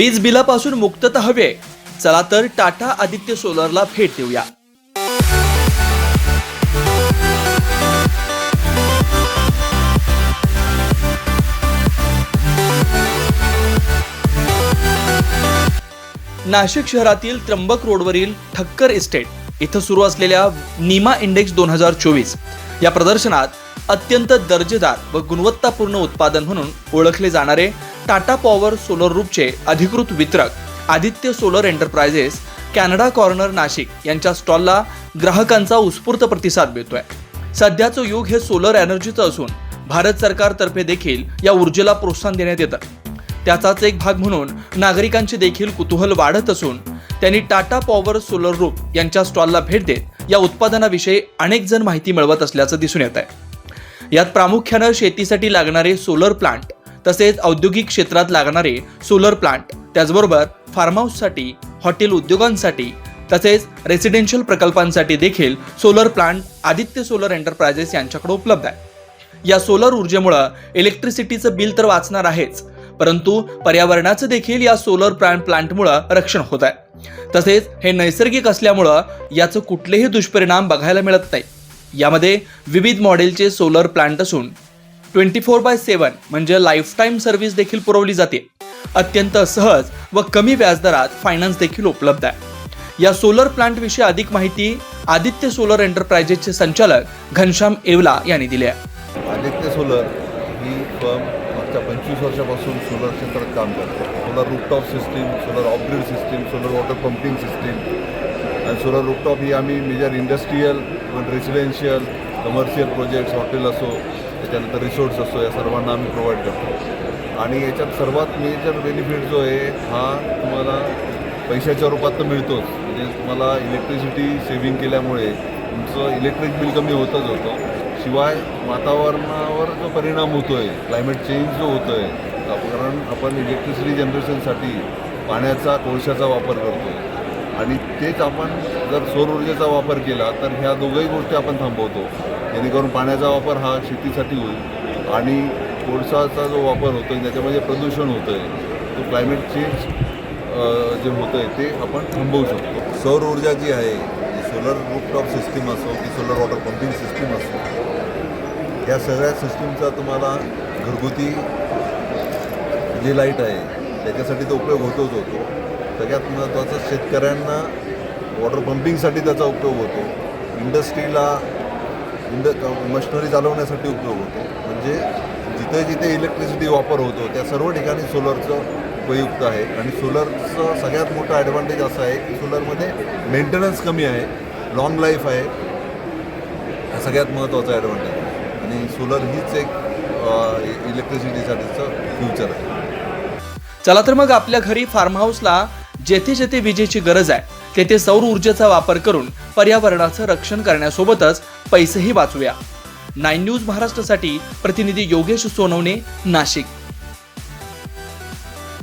वीज बिलापासून मुक्तता हवे. चला तर टाटा आदित्य सोलरला भेट देऊया. नाशिक शहरातील त्र्यंबक रोडवरील ठक्कर इस्टेट इथं सुरू असलेल्या निमा इंडेक्स दोन हजार चोवीस या प्रदर्शनात अत्यंत दर्जेदार व गुणवत्तापूर्ण उत्पादन म्हणून ओळखले जाणारे टाटा पॉवर सोलर रूपचे अधिकृत वितरक Aditya solar enterprises Canada corner Nashik यांच्या स्टॉलला ग्राहकांचा उत्स्फूर्त प्रतिसाद मिळतोय. सध्याचं युग हे सोलर एनर्जीचं असून भारत सरकारतर्फे देखील या ऊर्जेला प्रोत्साहन देण्यात येतं. त्याचाच एक भाग म्हणून नागरिकांचे देखील कुतूहल वाढत असून त्यांनी टाटा पॉवर सोलर रूप यांच्या स्टॉलला भेट देत या उत्पादनाविषयी अनेक जण माहिती मिळवत असल्याचं दिसून येत आहे यात प्रामुख्यानं शेतीसाठी लागणारे सोलर प्लांट तसेच औद्योगिक क्षेत्रात लागणारे सोलर प्लांट त्याचबरोबर फार्म हाऊससाठी हॉटेल उद्योगांसाठी तसेच रेसिडेन्शियल प्रकल्पांसाठी देखील solar plant Aditya solar enterprises यांच्याकडे उपलब्ध आहे. या सोलर ऊर्जेमुळं इलेक्ट्रिसिटीचं बिल तर वाचणार आहेच परंतु पर्यावरणाचं देखील या सोलर प्लांट प्लांटमुळं रक्षण होत आहे. तसेच हे नैसर्गिक असल्यामुळं याचं कुठलेही दुष्परिणाम बघायला मिळत नाही. यामध्ये विविध मॉडेलचे सोलर प्लांट असून ट्वेंटी फोर बाय सेवन म्हणजे लाईफटाईम सर्व्हिस देखील पुरवली जाते. अत्यंत सहज व कमी व्याजदरात फायनान्स देखील उपलब्ध आहे. या सोलर प्लांटविषयी अधिक माहिती आदित्य सोलर एंटरप्राइजेसचे संचालक घनश्याम एवला यांनी दिली आहे. आदित्य सोलर ही फर्म मागच्या पंचवीस वर्षापासून सोलर क्षेत्रात काम करते. Solar rooftop system solar upgrade system solar water pumping system आणि सोलर रूपटॉप ही आम्ही major industrial residential commercial projects hotel असो त्याच्यानंतर रिसोर्ट्स असो या सर्वांना आम्ही प्रोव्हाइड करतो. आणि याच्यात सर्वात मेजर बेनिफिट जो आहे हा तुम्हाला पैशाच्या रूपात तर मिळतोच. म्हणजे तुम्हाला इलेक्ट्रिसिटी सेव्हिंग केल्यामुळे तुमचं इलेक्ट्रिक बिल कमी होतच होतं. शिवाय वातावरणावर जो परिणाम होतो आहे क्लायमेट चेंज जो होतो आहे कारण आपण इलेक्ट्रिसिटी जनरेशनसाठी पाण्याचा कोळशाचा वापर करतो आणि तेच आपण जर सौर ऊर्जेचा वापर केला तर ह्या दोघंही गोष्टी आपण थांबवतो. जेणेकरून पाण्याचा वापर हा शेतीसाठी होईल आणि कोळसाचा जो वापर होतो आहे त्याच्यामध्ये प्रदूषण होतं आहे तो क्लायमेट चेंज जे होतं आहे ते आपण थांबवू शकतो. सौर ऊर्जा जी आहे सोलर रूपटॉप सिस्टीम असो की सोलर वॉटर पंपिंग सिस्टीम असो या सगळ्या सिस्टीमचा तुम्हाला घरगुती जी लाइट आहे त्याच्यासाठी तो उपयोग होतोच होतो. सगळ्यात महत्त्वाचं शेतकऱ्यांना वॉटर पंपिंगसाठी त्याचा उपयोग होतो. इंडस्ट्रीला इंड मशिनरी चालवण्यासाठी उपयोग होतो. म्हणजे जिथे जिथे इलेक्ट्रिसिटी वापर होतो त्या सर्व ठिकाणी सोलरचं उपयुक्त आहे. आणि सोलरचं सगळ्यात मोठा ॲडव्हान्टेज असा आहे की सोलरमध्ये मेंटेनन्स कमी आहे लॉंग लाईफ आहे. हा सगळ्यात महत्त्वाचा ॲडव्हान्टेज आहे. आणि सोलर हीच एक इलेक्ट्रिसिटीसाठीचं फ्युचर आहे. चला तर मग आपल्या घरी फार्म हाऊसला जेथे जेथे विजेची गरज आहे तेथे सौर ऊर्जेचा वापर करून पर्यावरणाचं रक्षण करण्यासोबतच पैसेही वाचूया. नाईन न्यूज महाराष्ट्रासाठी प्रतिनिधी योगेश सोनवणे नाशिक.